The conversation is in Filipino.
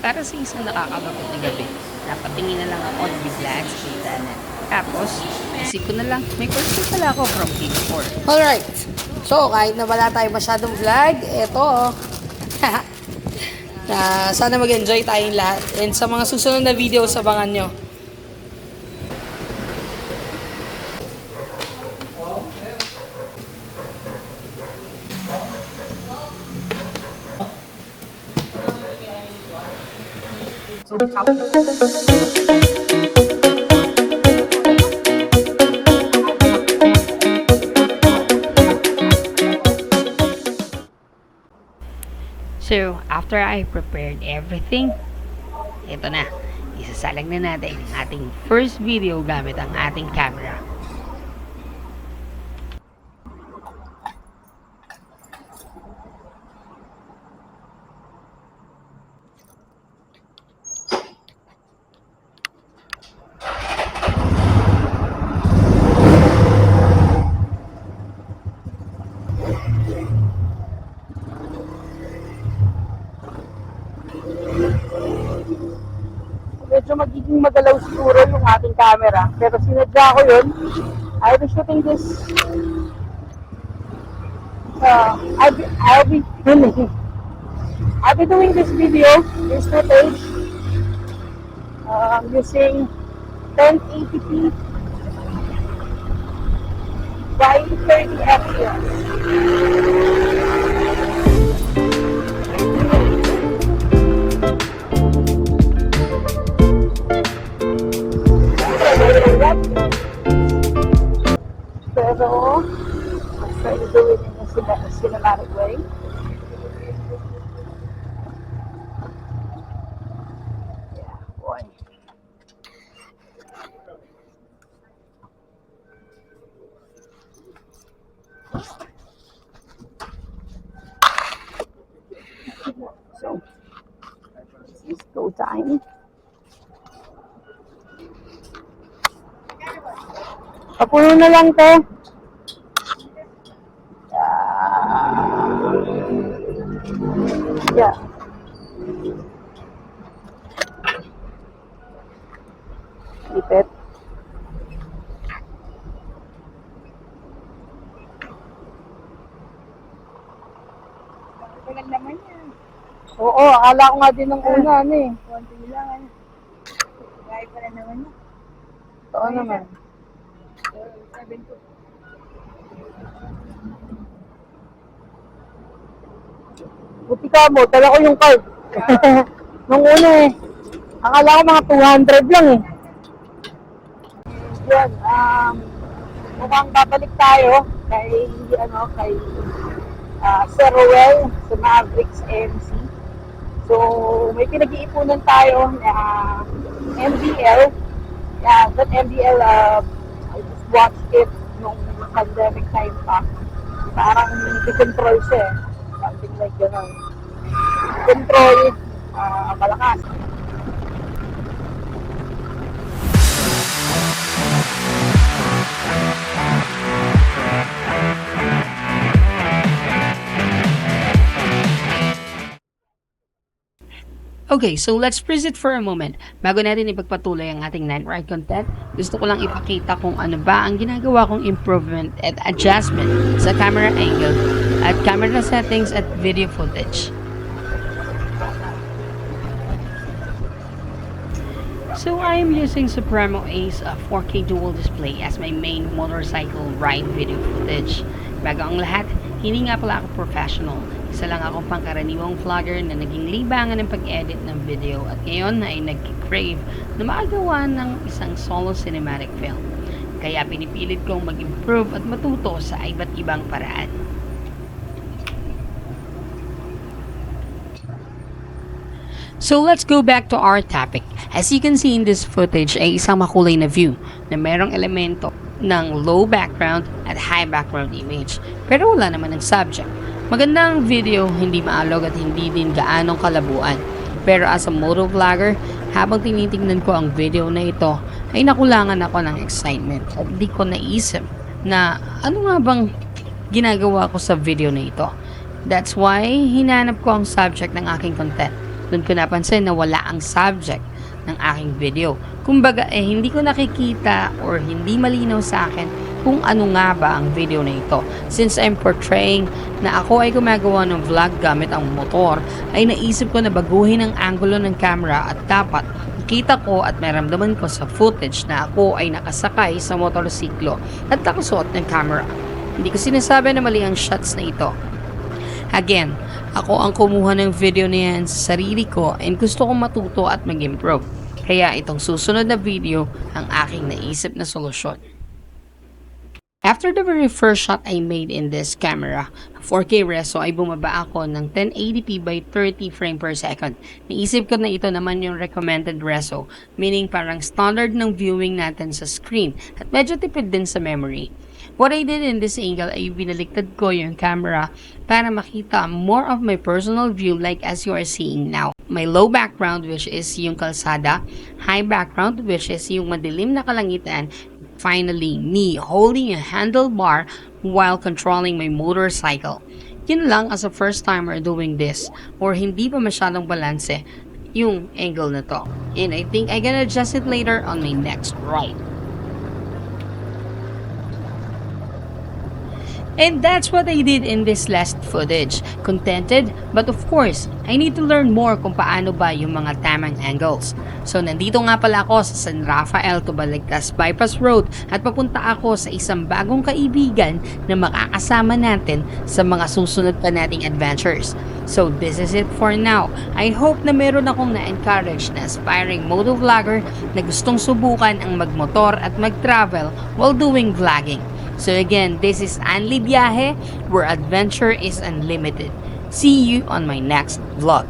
Para sa isang nakakabagot na gabi, napatingin na lang ako at bigla na. Tapos, isip ko na lang, may question pala ako from King 4. Alright. So, kahit na wala tayo masyadong vlog, eto. na sana mag-enjoy tayong lahat. And sa mga susunod na videos, abangan nyo. So, after I prepared everything, ito na. Isasalang na natin ang ating first video gamit ang ating camera. Camera. Pero sinadya ko yun. I'll be shooting this. Uh, I'll be, I'll be. I'll be doing this video, this footage, um, using 1080p by 30 fps. Try to do it in a cine- cinematic way. So, this is go time. Papuno na lang to. Yeah. Ipit. Tagal naman yan. Oo, akala ko nga din nung una, ano eh. Konti lang. Ano. Gaya pa na naman yan. Oo naman. Sabi ko. Buti ka mo, dala ko yung card. nung una eh. Akala ko mga 200 lang eh. Yan, um, mukhang babalik tayo kay, ano, kay uh, Sir Ruel sa Mavericks MC. So, may pinag-iipunan tayo na MDL. Yeah, that MDL, uh, I just watched it nung pandemic time pa. Parang control siya eh. Like gano'n. Control, uh, malakas. Okay, so let's freeze it for a moment. Bago natin ipagpatuloy ang ating night ride content, gusto ko lang ipakita kung ano ba ang ginagawa kong improvement at adjustment sa camera angle at camera settings at video footage. So I am using Supremo Ace uh, 4K dual display as my main motorcycle ride video footage. Bago ang lahat, hindi nga pala ako professional. Isa lang akong pangkaraniwang vlogger na naging libangan ng pag-edit ng video at ngayon ay nag-crave na makagawa ng isang solo cinematic film. Kaya pinipilit kong mag-improve at matuto sa iba't ibang paraan. So let's go back to our topic. As you can see in this footage ay isang makulay na view na merong elemento ng low background at high background image. Pero wala naman ng subject. Magandang video, hindi maalog at hindi din gaanong kalabuan. Pero as a moto vlogger, habang tinitingnan ko ang video na ito, ay nakulangan ako ng excitement at di ko naisip na ano nga bang ginagawa ko sa video na ito. That's why hinanap ko ang subject ng aking content. Doon ko napansin na wala ang subject ng aking video. Kumbaga, eh, hindi ko nakikita or hindi malinaw sa akin kung ano nga ba ang video na ito. Since I'm portraying na ako ay gumagawa ng vlog gamit ang motor, ay naisip ko na baguhin ang angulo ng camera at dapat nakita ko at meramdaman ko sa footage na ako ay nakasakay sa motorsiklo at nakasuot ng camera. Hindi ko sinasabi na mali ang shots na ito. Again, ako ang kumuha ng video na yan sa sarili ko and gusto kong matuto at mag-improve. Kaya itong susunod na video ang aking naisip na solusyon. After the very first shot I made in this camera, 4K reso ay bumaba ako ng 1080p by 30 frame per second. Naisip ko na ito naman yung recommended reso, meaning parang standard ng viewing natin sa screen at medyo tipid din sa memory. What I did in this angle ay binaliktad ko yung camera para makita more of my personal view like as you are seeing now. My low background which is yung kalsada, high background which is yung madilim na kalangitan, finally me holding a handlebar while controlling my motorcycle. Yun lang as a first timer doing this or hindi pa masyadong balanse yung angle na to. And I think I can adjust it later on my next ride. And that's what I did in this last footage. Contented, but of course, I need to learn more kung paano ba yung mga tamang angles. So nandito nga pala ako sa San Rafael to Balagtas Bypass Road at papunta ako sa isang bagong kaibigan na makakasama natin sa mga susunod pa nating adventures. So this is it for now. I hope na meron akong na-encourage na aspiring motovlogger na gustong subukan ang magmotor at mag-travel while doing vlogging. So again, this is Anli Biyahe, where adventure is unlimited. See you on my next vlog.